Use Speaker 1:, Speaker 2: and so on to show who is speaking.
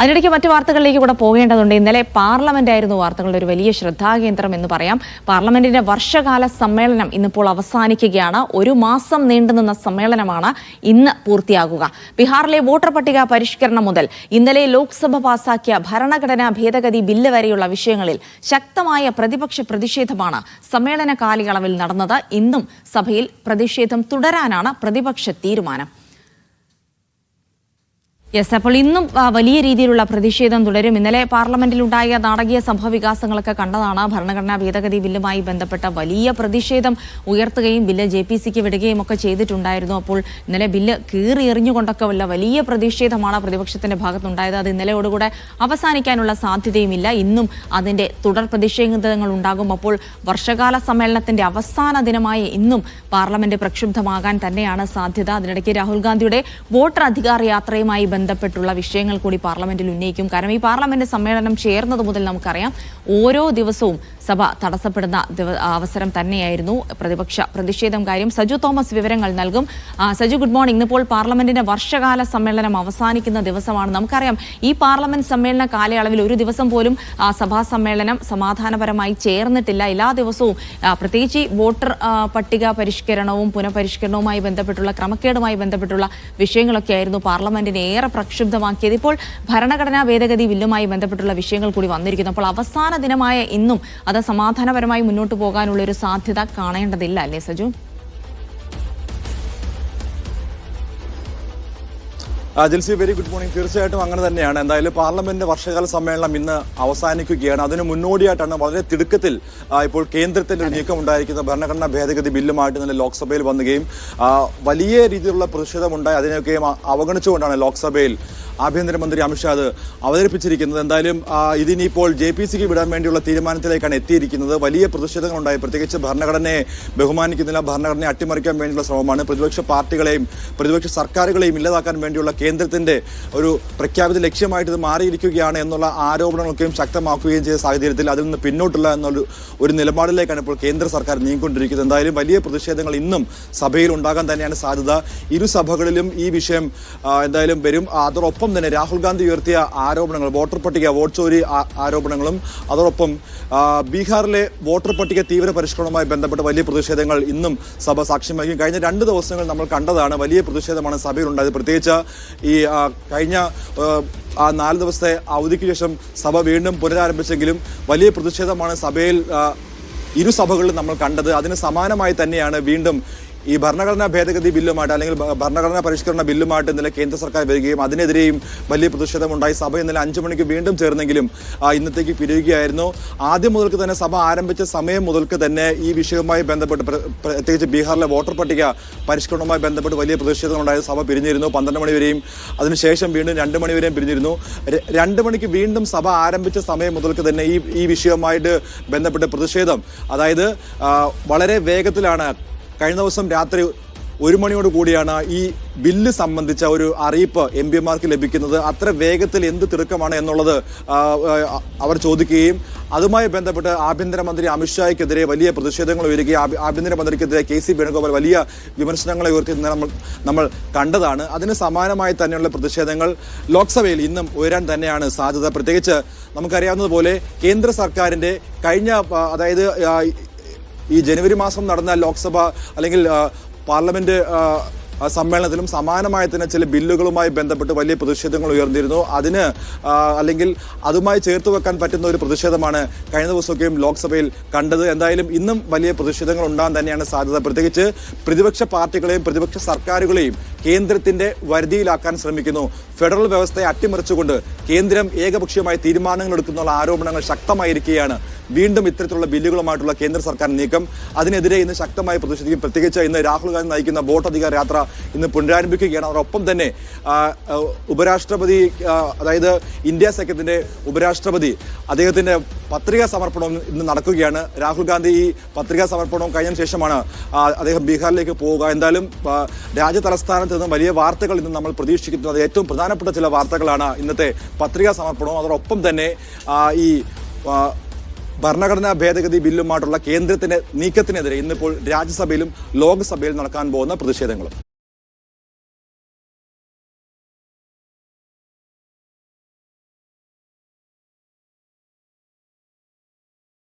Speaker 1: അതിനിടയ്ക്ക് മറ്റു വാർത്തകളിലേക്ക് കൂടെ പോകേണ്ടതുണ്ട്. ഇന്നലെ പാർലമെന്റ് ആയിരുന്നു വാർത്തകളുടെ ഒരു വലിയ ശ്രദ്ധാകേന്ദ്രം എന്ന് പറയാം. പാർലമെന്റിന്റെ വർഷകാല സമ്മേളനം ഇന്നിപ്പോൾ അവസാനിക്കുകയാണ്. ഒരു മാസം നീണ്ടുനിന്ന സമ്മേളനമാണ് ഇന്ന് പൂർത്തിയാകുക. ബീഹാറിലെ വോട്ടർ പട്ടിക പരിഷ്കരണം മുതൽ ഇന്നലെ ലോക്സഭ പാസാക്കിയ ഭരണഘടനാ ഭേദഗതി ബില്ല് വരെയുള്ള വിഷയങ്ങളിൽ ശക്തമായ പ്രതിപക്ഷ പ്രതിഷേധമാണ് സമ്മേളന കാലയളവിൽ നടന്നത്. ഇന്നും സഭയിൽ പ്രതിഷേധം തുടരാനാണ് പ്രതിപക്ഷ തീരുമാനം. യെസ് അപ്പോൾ ഇന്നും വലിയ രീതിയിലുള്ള പ്രതിഷേധം തുടരും. ഇന്നലെ പാർലമെന്റിലുണ്ടായ നാടകീയ സംഭവ വികാസങ്ങളൊക്കെ കണ്ടതാണ്. ഭരണഘടനാ ഭേദഗതി ബില്ലുമായി ബന്ധപ്പെട്ട വലിയ പ്രതിഷേധം ഉയർത്തുകയും ബില്ല് ജെ പി സിക്ക് വിടുകയും ഒക്കെ ചെയ്തിട്ടുണ്ടായിരുന്നു. അപ്പോൾ ഇന്നലെ ബില്ല് കീറി എറിഞ്ഞുകൊണ്ടൊക്കെ ഉള്ള വലിയ പ്രതിഷേധമാണ് പ്രതിപക്ഷത്തിന്റെ ഭാഗത്തുണ്ടായത്. അത് ഇന്നലെയോടുകൂടെ അവസാനിക്കാനുള്ള സാധ്യതയുമില്ല. ഇന്നും അതിന്റെ തുടർ പ്രതിഷേധങ്ങൾ ഉണ്ടാകും. അപ്പോൾ വർഷകാല സമ്മേളനത്തിന്റെ അവസാന ദിനമായ ഇന്നും പാർലമെന്റ് പ്രക്ഷുബ്ധമാകാൻ തന്നെയാണ് സാധ്യത. അതിനിടയ്ക്ക് രാഹുൽ ഗാന്ധിയുടെ വോട്ടർ അധികാര യാത്രയുമായി ബന്ധപ്പെട്ടുള്ള വിഷയങ്ങൾ കൂടി പാർലമെന്റിൽ ഉന്നയിക്കും. കാരണം ഈ പാർലമെന്റ് സമ്മേളനം ചേർന്നത് മുതൽ നമുക്കറിയാം ഓരോ ദിവസവും സഭ തടസ്സപ്പെടുന്ന അവസരം തന്നെയായിരുന്നു പ്രതിപക്ഷ പ്രതിഷേധം കാര്യം. സജു തോമസ് വിവരങ്ങൾ നൽകും. Saju good morning. ഇന്നിപ്പോൾ പാർലമെന്റിന്റെ വർഷകാല സമ്മേളനം അവസാനിക്കുന്ന ദിവസമാണ്. നമുക്കറിയാം ഈ പാർലമെന്റ് സമ്മേളന കാലയളവിൽ ഒരു ദിവസം പോലും സഭാ സമ്മേളനം സമാധാനപരമായി ചേർന്നിട്ടില്ല. എല്ലാ ദിവസവും പ്രത്യേകിച്ച് വോട്ടർ പട്ടിക പരിഷ്കരണവും പുനഃപരിഷ്കരണവുമായി ബന്ധപ്പെട്ടുള്ള ക്രമക്കേടുമായി ബന്ധപ്പെട്ടുള്ള വിഷയങ്ങളൊക്കെ ആയിരുന്നു പാർലമെന്റിനെ ഏറെ പ്രക്ഷുബ്ധമാക്കിയത്. ഇപ്പോൾ ഭരണഘടനാ ഭേദഗതി ബില്ലുമായി ബന്ധപ്പെട്ടുള്ള വിഷയങ്ങൾ കൂടി വന്നിരിക്കുന്നു. അപ്പോൾ അവസാന ദിനമായ ഇന്നും അത് സമാധാനപരമായി മുന്നോട്ട് പോകാനുള്ള ഒരു സാധ്യത കാണേണ്ടതില്ല അല്ലേ Saju?
Speaker 2: Jilsy very good morning തീർച്ചയായിട്ടും അങ്ങനെ തന്നെയാണ്. എന്തായാലും പാർലമെന്റ് വർഷകാല സമ്മേളനം ഇന്ന് അവസാനിക്കുകയാണ്. അതിന് മുന്നോടിയായിട്ടാണ് വളരെ തിടുക്കത്തിൽ ഇപ്പോൾ കേന്ദ്രത്തിന്റെ ഒരു നീക്കം ഉണ്ടായിരിക്കുന്ന ഭരണഘടനാ ഭേദഗതി ബില്ലുമായിട്ട് തന്നെ ലോക്സഭയിൽ വന്നുകയും വലിയ രീതിയിലുള്ള പ്രതിഷേധമുണ്ടായി. അതിനെയൊക്കെയും അവഗണിച്ചുകൊണ്ടാണ് ലോക്സഭയിൽ ആഭ്യന്തരമന്ത്രി അമിത്ഷാ അത് അവതരിപ്പിച്ചിരിക്കുന്നത്. എന്തായാലും ഇതിനിപ്പോൾ ജെ പി സിക്ക് വിടാൻ വേണ്ടിയുള്ള തീരുമാനത്തിലേക്കാണ് എത്തിയിരിക്കുന്നത്. വലിയ പ്രതിഷേധങ്ങളുണ്ടായി. പ്രത്യേകിച്ച് ഭരണഘടനയെ ബഹുമാനിക്കുന്നില്ല ഭരണഘടനയെ അട്ടിമറിക്കാൻ വേണ്ടിയുള്ള ശ്രമമാണ്. പ്രതിപക്ഷ പാർട്ടികളെയും പ്രതിപക്ഷ സർക്കാരുകളെയും ഇല്ലാതാക്കാൻ വേണ്ടിയുള്ള കേന്ദ്രത്തിന്റെ ഒരു പ്രഖ്യാപിത ലക്ഷ്യമായിട്ട് ഇത് മാറിയിരിക്കുകയാണ് എന്നുള്ള ആരോപണങ്ങളൊക്കെയും ശക്തമാക്കുകയും ചെയ്ത സാഹചര്യത്തിൽ അതിൽ നിന്ന് പിന്നോട്ടില്ല എന്നൊരു ഒരു നിലപാടിലേക്കാണ് ഇപ്പോൾ കേന്ദ്ര സർക്കാർ നീങ്ങിക്കൊണ്ടിരിക്കുന്നത്. എന്തായാലും വലിയ പ്രതിഷേധങ്ങൾ ഇന്നും സഭയിൽ ഉണ്ടാകാൻ തന്നെയാണ് സാധ്യത. ഇരു സഭകളിലും ഈ വിഷയം എന്തായാലും വരും. അതോടൊപ്പം തന്നെ രാഹുൽ ഗാന്ധി ഉയർത്തിയ ആരോപണങ്ങൾ വോട്ടർ പട്ടിക വോട്ട് ചോരി ആരോപണങ്ങളും അതോടൊപ്പം ബീഹാറിലെ വോട്ടർ പട്ടിക തീവ്ര പരിഷ്കരണവുമായി ബന്ധപ്പെട്ട വലിയ പ്രതിഷേധങ്ങൾ ഇന്നും സഭ സാക്ഷ്യം വഹിക്കും. കഴിഞ്ഞ രണ്ട് ദിവസങ്ങൾ നമ്മൾ കണ്ടതാണ് വലിയ പ്രതിഷേധമാണ് സഭയിൽ ഉണ്ടായത് പ്രത്യേകിച്ച് ഈ കഴിഞ്ഞ ആ, നാല് ദിവസത്തെ അവധിക്ക് ശേഷം സഭ വീണ്ടും പുനരാരംഭിച്ചെങ്കിലും വലിയ പ്രതിഷേധമാണ് സഭയിൽ ഇരു സഭകളിലും നമ്മൾ കണ്ടത്. അതിന് സമാനമായി തന്നെയാണ് വീണ്ടും ഈ ഭരണഘടനാ ഭേദഗതി ബില്ലുമായിട്ട് അല്ലെങ്കിൽ ഭരണഘടനാ പരിഷ്കരണ ബില്ലുമായിട്ട് ഇന്നലെ കേന്ദ്ര സർക്കാർ വരികയും അതിനെതിരെയും വലിയ പ്രതിഷേധമുണ്ടായി. സഭ ഇന്നലെ അഞ്ചു മണിക്ക് വീണ്ടും ചേർന്നെങ്കിലും ഇന്നത്തേക്ക് പിരിയുകയായിരുന്നു. ആദ്യം മുതൽക്ക് തന്നെ സഭ ആരംഭിച്ച സമയം മുതൽക്ക് തന്നെ ഈ വിഷയവുമായി ബന്ധപ്പെട്ട് പ്രത്യേകിച്ച് ബീഹാറിലെ വോട്ടർ പട്ടിക പരിഷ്കരണവുമായി ബന്ധപ്പെട്ട് വലിയ പ്രതിഷേധമുണ്ടായ സഭ പിരിഞ്ഞിരുന്നു പന്ത്രണ്ട് മണി വരെയും. അതിനുശേഷം വീണ്ടും രണ്ട് മണി വരെയും പിരിഞ്ഞിരുന്നു. രണ്ട് മണിക്ക് വീണ്ടും സഭ ആരംഭിച്ച സമയം മുതൽക്ക് തന്നെ ഈ ഈ വിഷയവുമായിട്ട് ബന്ധപ്പെട്ട് പ്രതിഷേധം. അതായത് വളരെ വേഗത്തിലാണ് കഴിഞ്ഞ ദിവസം രാത്രി ഒരു മണിയോട് കൂടിയാണ് ഈ ബില്ല് സംബന്ധിച്ച ഒരു അറിയിപ്പ് എം പിമാർക്ക് ലഭിക്കുന്നത്. അത്ര വേഗത്തിൽ എന്ത് തിടുക്കമാണ് എന്നുള്ളത് അവർ ചോദിക്കുകയും അതുമായി ബന്ധപ്പെട്ട് ആഭ്യന്തരമന്ത്രി അമിത്ഷായ്ക്കെതിരെ വലിയ പ്രതിഷേധങ്ങൾ ഉയരുകയും ആഭ്യ- ആഭ്യന്തരമന്ത്രിക്കെതിരെ കെ സി വേണുഗോപാൽ വലിയ വിമർശനങ്ങളെ ഉയർത്തി നമ്മൾ നമ്മൾ കണ്ടതാണ്. അതിന് സമാനമായി തന്നെയുള്ള പ്രതിഷേധങ്ങൾ ലോക്സഭയിൽ ഇന്നും ഉയരാൻ തന്നെയാണ് സാധ്യത. പ്രത്യേകിച്ച് നമുക്കറിയാവുന്നതുപോലെ കേന്ദ്ര സർക്കാരിന്റെ കഴിഞ്ഞ അതായത് ഈ ജനുവരി മാസം നടന്ന ലോക്സഭ അല്ലെങ്കിൽ പാർലമെന്റ് സമ്മേളനത്തിലും സമാനമായ തന്നെ ചില ബില്ലുകളുമായി ബന്ധപ്പെട്ട് വലിയ പ്രതിഷേധങ്ങൾ ഉയർന്നിരുന്നു. അതിന് അല്ലെങ്കിൽ അതുമായി ചേർത്ത് വെക്കാൻ പറ്റുന്ന ഒരു പ്രതിഷേധമാണ് കഴിഞ്ഞ ദിവസമൊക്കെയും ലോക്സഭയിൽ കണ്ടത്. എന്തായാലും ഇന്നും വലിയ പ്രതിഷേധങ്ങൾ ഉണ്ടാകാൻ തന്നെയാണ് സാധ്യത. പ്രത്യേകിച്ച് പ്രതിപക്ഷ പാർട്ടികളെയും പ്രതിപക്ഷ സർക്കാരുകളെയും കേന്ദ്രത്തിന്റെ വരുതിയിലാക്കാൻ ശ്രമിക്കുന്നു. ഫെഡറൽ വ്യവസ്ഥയെ അട്ടിമറിച്ചുകൊണ്ട് കേന്ദ്രം ഏകപക്ഷീയമായി തീരുമാനങ്ങൾ എടുക്കുന്നുള്ള ആരോപണങ്ങൾ ശക്തമായിരിക്കുകയാണ്. വീണ്ടും ഇത്തരത്തിലുള്ള ബില്ലുകളുമായിട്ടുള്ള കേന്ദ്ര സർക്കാർ നീക്കം. അതിനെതിരെ ഇന്ന് ശക്തമായി പ്രതിഷേധിക്കും. പ്രത്യേകിച്ച് ഇന്ന് രാഹുൽ ഗാന്ധി നയിക്കുന്ന വോട്ടധികാര യാത്ര ഇന്ന് പുനരാരംഭിക്കുകയാണ്. അതോടൊപ്പം തന്നെ ഉപരാഷ്ട്രപതി അതായത് ഇന്ത്യ സഖ്യത്തിന്റെ ഉപരാഷ്ട്രപതി അദ്ദേഹത്തിന്റെ പത്രികാ സമർപ്പണവും ഇന്ന് നടക്കുകയാണ്. രാഹുൽ ഗാന്ധി ഈ പത്രികാ സമർപ്പണവും കഴിഞ്ഞ ശേഷമാണ് അദ്ദേഹം ബീഹാറിലേക്ക് പോവുക. എന്തായാലും രാജ്യതലസ്ഥാനത്ത് രാജ്യ തലസ്ഥാനത്ത് നിന്ന് വലിയ വാർത്തകൾ ഇന്ന് നമ്മൾ പ്രതീക്ഷിക്കുന്നത് ഏറ്റവും പ്രധാനപ്പെട്ട ചില വാർത്തകളാണ് ഇന്നത്തെ പത്രികാ സമർപ്പണവും. അതോടൊപ്പം തന്നെ ഈ ഭരണഘടനാ ഭേദഗതി ബില്ലുമായിട്ടുള്ള കേന്ദ്രത്തിന്റെ നീക്കത്തിനെതിരെ ഇന്നിപ്പോൾ രാജ്യസഭയിലും ലോക്സഭയിലും നടക്കാൻ പോകുന്ന പ്രതിഷേധങ്ങളും.